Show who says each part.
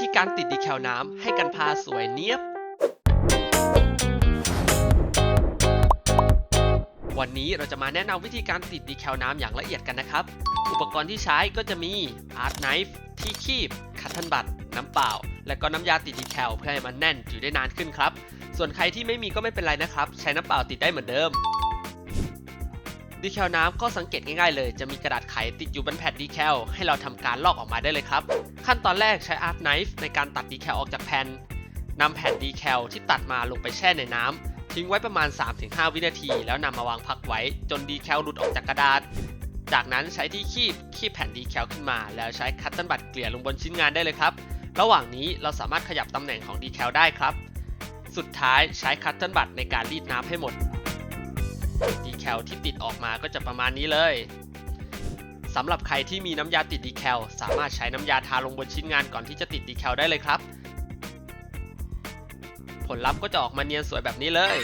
Speaker 1: ธีการติดดีแคลน้ำให้กันพาสวยเนียบ วันนี้เราจะมาแนะนำวิธีการติดดีแคลน้ำอย่างละเอียดกันนะครับ อุปกรณ์ที่ใช้ก็จะมี Art Knife ที่คีบ คัตเทิลบัตน้ำเปล่า และก็น้ำยาติดดีแคลเพื่อให้มันแน่นอยู่ได้นานขึ้นครับ ส่วนใครที่ไม่มีก็ไม่เป็นไรนะครับ ใช้น้ำเปล่าติดได้เหมือนเดิม ดีแคลน้ำก็สังเกตง่ายๆเลย จะมีกระดาษไขติดอยู่บนแผ่นดีแคลให้เราทำการลอกออกมาได้เลยครับ ขั้นตอนแรกใช้ Art Knife ในการตัดดีแคลออกจากแผ่นนำแผ่นดีแคลที่ตัดมาลงไปแช่ในน้ำทิ้งไว้ประมาณ 3-5 วินาที แล้วนำมาวางพักไว้จนดีแคลหลุดออกจากกระดาษ จากนั้นใช้ที่คีบคีบแผ่นดีแคลขึ้นมา แล้วใช้คัตเติลบัตเกลี่ยลงบนชิ้นงานได้เลยครับ ระหว่างนี้เราสามารถขยับตำแหน่งของดีแคลได้ครับ สุดท้ายใช้คัตเติลบัตในการรีดน้ำให้หมด ดีแคลที่ติดออกมาก็จะประมาณนี้เลยสำหรับใครที่มีน้ำยาติดดีแคลสามารถใช้น้ำยาทาลงบนชิ้นงานก่อนที่จะติดดีแคลได้เลยครับ ผลลัพธ์ก็จะออกมาเนียนสวยแบบนี้เลย